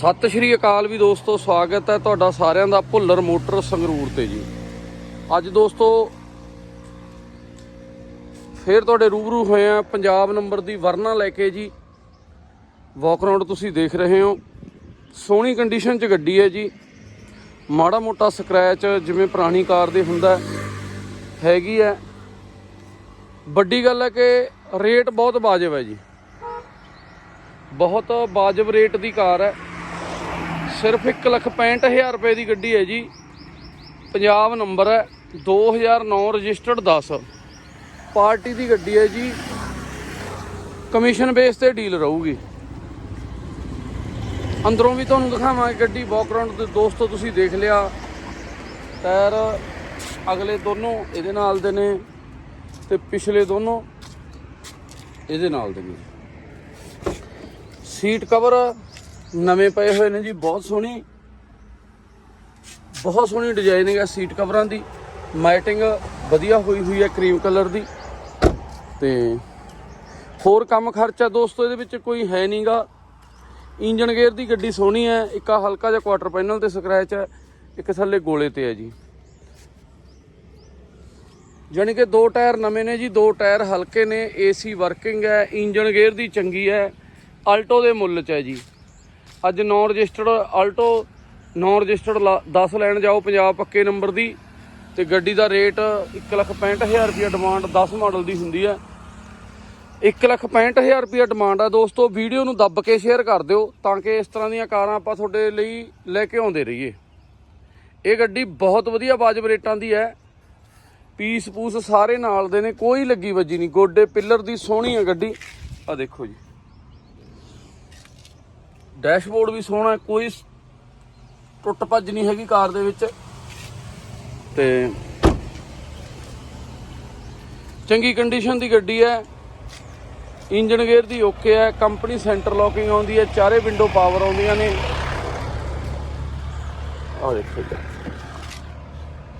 ਸਤਿ ਸ਼੍ਰੀ ਅਕਾਲ ਵੀ ਦੋਸਤੋ, ਸਵਾਗਤ ਹੈ ਤੁਹਾਡਾ ਸਾਰਿਆਂ ਦਾ ਭੁੱਲਰ ਮੋਟਰ ਸੰਗਰੂਰ ਤੇ ਜੀ। ਅੱਜ ਦੋਸਤੋ, ਫੇਰ ਤੁਹਾਡੇ ਰੂਬਰੂ ਹੋਏ ਆ ਪੰਜਾਬ ਨੰਬਰ ਦੀ ਵਰਨਾ ਲੈ ਕੇ ਜੀ। ਵਾਕ ਰਾਉਂਡ ਤੁਸੀਂ ਦੇਖ ਰਹੇ ਹੋ। ਸੋਹਣੀ ਕੰਡੀਸ਼ਨ 'ਚ ਗੱਡੀ ਹੈ ਜੀ। ਮਾੜਾ ਮੋਟਾ ਸਕ੍ਰੈਚ ਜਿਵੇਂ ਪੁਰਾਣੀ ਕਾਰ ਦੇ ਹੁੰਦਾ ਹੈਗੀ ਹੈ। ਵੱਡੀ ਗੱਲ ਹੈ ਕਿ ਰੇਟ ਬਹੁਤ ਵਾਜਬ ਹੈ ਜੀ। ਬਹੁਤ ਵਾਜਬ ਰੇਟ ਦੀ ਕਾਰ ਹੈ। ਸਿਰਫ 165000 ਰੁਪਏ ਦੀ ਗੱਡੀ ਹੈ ਜੀ। ਪੰਜਾਬ ਨੰਬਰ ਹੈ 2009 ਰਜਿਸਟਰਡ 10 ਪਾਰਟੀ ਦੀ ਗੱਡੀ ਹੈ ਜੀ। ਕਮਿਸ਼ਨ ਬੇਸ ਤੇ ਡੀਲ ਰਹੂਗੀ। ਅੰਦਰੋਂ ਵੀ ਤੁਹਾਨੂੰ ਦਿਖਾਵਾਂਗੇ ਗੱਡੀ ਬੈਕਗ੍ਰਾਉਂਡ ਦੇ ਦੋਸਤੋ ਤੁਸੀਂ ਦੇਖ ਲਿਆ। ਟਾਇਰ ਅਗਲੇ ਦੋਨੋਂ ਇਹਦੇ ਨਾਲ ਦੇ ਨੇ ਤੇ ਪਿਛਲੇ ਦੋਨੋਂ ਇਹਦੇ ਨਾਲ ਦੇ ਨੇ। ਸੀਟ ਕਵਰ ਨਵੇਂ ਪਏ ਹੋਏ ਨੇ ਜੀ, ਬਹੁਤ ਸੋਹਣੀ। ਬਹੁਤ ਸੋਹਣੀ ਡਿਜ਼ਾਈਨਿੰਗ ਹੈ ਸੀਟ ਕਵਰਾਂ ਦੀ। ਮਾਈਟਿੰਗ ਵਧੀਆ ਹੋਈ ਹੋਈ ਹੈ ਕਰੀਮ ਕਲਰ ਦੀ। ਤੇ ਹੋਰ ਕੰਮ ਖਰਚਾ ਦੋਸਤੋ, ਇਹਦੇ ਵਿੱਚ ਕੋਈ ਹੈ ਨਹੀਂਗਾ। ਇੰਜਨ ਗੇਅਰ ਦੀ ਗੱਡੀ ਸੋਹਣੀ ਹੈ, ਇੱਕ ਆਹ ਹਲਕਾ ਜਿਹਾ ਕੁਆਟਰ ਪੈਨਲ ਤੇ ਸਕ੍ਰੈਚ ਹੈ, ਇੱਕ ਥੱਲੇ ਗੋਲੇ ਤੇ ਹੈ ਜੀ। ਜਾਣੀ ਕਿ ਦੋ ਟਾਇਰ ਨਵੇਂ ਨੇ ਜੀ, ਦੋ ਟਾਇਰ ਹਲਕੇ ਨੇ, ਏਸੀ ਵਰਕਿੰਗ ਹੈ ਇੰਜਨ ਗੇਅਰ ਦੀ ਚੰਗੀ ਹੈ ਆਲਟੋ ਦੇ ਮੁੱਲ 'ਚ ਹੈ ਜੀ। ਅੱਜ non registered Alto non registered 10 ਲੈਣ ਜਾਓ, ਪੰਜਾਬ ਪੱਕੇ ਨੰਬਰ ਦੀ। ਤੇ ਗੱਡੀ ਦਾ ਰੇਟ 165000 ਰੁਪਏ ਡਿਮਾਂਡ 10 ਮਾਡਲ ਦੀ ਹੁੰਦੀ ਹੈ 165000 ਰੁਪਏ ਡਿਮਾਂਡ ਆ। ਦੋਸਤੋ, ਵੀਡੀਓ ਨੂੰ ਦੱਬ ਕੇ ਸ਼ੇਅਰ ਕਰ ਦਿਓ ਤਾਂ ਕਿ ਇਸ ਤਰ੍ਹਾਂ ਦੀਆਂ ਕਾਰਾਂ ਆਪਾਂ ਤੁਹਾਡੇ ਲਈ ਲੈ ਕੇ ਆਉਂਦੇ ਰਹੀਏ। ਇਹ ਗੱਡੀ ਬਹੁਤ ਵਧੀਆ ਵਾਜਬ ਰੇਟਾਂ ਦੀ ਹੈ। ਪੀਸ ਪੂਸ ਸਾਰੇ ਨਾਲ ਦੇ ਨੇ, ਕੋਈ ਲੱਗੀ ਵੱਜੀ ਨਹੀਂ। ਗੋਡੇ ਪਿੱਲਰ ਦੀ ਸੋਹਣੀ ਹੈ ਗੱਡੀ। ਆ ਦੇਖੋ ਜੀ। ਡੈਸ਼ਬੋਰਡ ਵੀ ਸੋਹਣਾ ਕੋਈ ਟੁੱਟ ਭੱਜ ਨਹੀਂ ਹੈਗੀ ਕਾਰ ਦੇ ਵਿੱਚ। ਤੇ ਚੰਗੀ ਕੰਡੀਸ਼ਨ ਦੀ ਗੱਡੀ ਹੈ। ਇੰਜਨ ਗੇਅਰ ਦੀ ਓਕੇ ਹੈ ਕੰਪਨੀ ਸੈਂਟਰ ਲੋਕਿੰਗ ਆਉਂਦੀ ਹੈ, ਚਾਰੇ ਵਿੰਡੋ ਪਾਵਰ ਆਉਂਦੀਆਂ ਨੇ। ਆ ਦੇਖੋ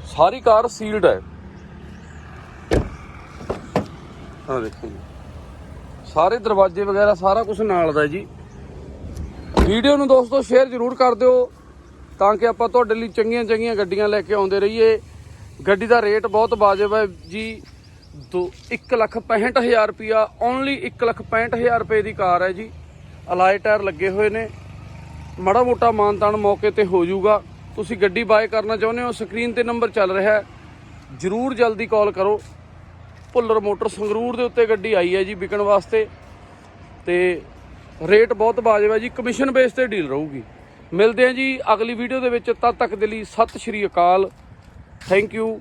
ਸਾਰੀ ਕਾਰ ਸੀਲਡ ਹੈ। ਆ ਦੇਖੋ ਸਾਰੇ ਦਰਵਾਜ਼ੇ ਵਗੈਰਾ ਸਾਰਾ ਕੁਝ ਨਾਲ ਦਾ ਜੀ। ਵੀਡੀਓ ਨੂੰ ਦੋਸਤੋ ਸ਼ੇਅਰ ਜ਼ਰੂਰ ਕਰ ਦਿਓ ਤਾਂ ਕਿ ਆਪਾਂ ਤੁਹਾਡੇ ਲਈ ਚੰਗੀਆਂ ਚੰਗੀਆਂ ਗੱਡੀਆਂ ਲੈ ਕੇ ਆਉਂਦੇ ਰਹੀਏ। ਗੱਡੀ ਦਾ ਰੇਟ ਬਹੁਤ ਵਾਜਬ ਹੈ ਜੀ। ਦੋ 165000 ਰੁਪਿਆ ਓਨਲੀ 165000 ਰੁਪਏ ਦੀ ਕਾਰ ਹੈ ਜੀ। ਅਲਾਈ ਟਾਇਰ ਲੱਗੇ ਹੋਏ ਨੇ। ਮਾੜਾ ਮੋਟਾ ਮਾਨਤਾਨ ਮੌਕੇ ਤੇ ਹੋ ਜਾਊਗਾ। ਤੁਸੀਂ ਗੱਡੀ ਬਾਏ ਕਰਨਾ ਚਾਹੁੰਦੇ ਹੋ, ਸਕਰੀਨ ਤੇ ਨੰਬਰ ਚੱਲ ਰਿਹਾ ਹੈ। ਜਰੂਰ ਜਲਦੀ ਕਾਲ ਕਰੋ। ਭੁੱਲਰ ਮੋਟਰ ਸੰਗਰੂਰ ਦੇ ਉੱਤੇ ਗੱਡੀ ਆਈ ਹੈ ਜੀ ਵਿਕਣ ਵਾਸਤੇ। ਤੇ ਰੇਟ ਬਹੁਤ ਵਾਜਬ ਹੈ ਜੀ ਕਮਿਸ਼ਨ ਬੇਸ ਤੇ ਡੀਲ ਰਹੂਗੀ। ਮਿਲਦੇ ਹਾਂ ਜੀ ਅਗਲੀ ਵੀਡੀਓ ਦੇ ਵਿੱਚ, ਤਦ ਤੱਕ ਦੇ ਲਈ ਸਤਿ ਸ਼੍ਰੀ ਅਕਾਲ। Thank you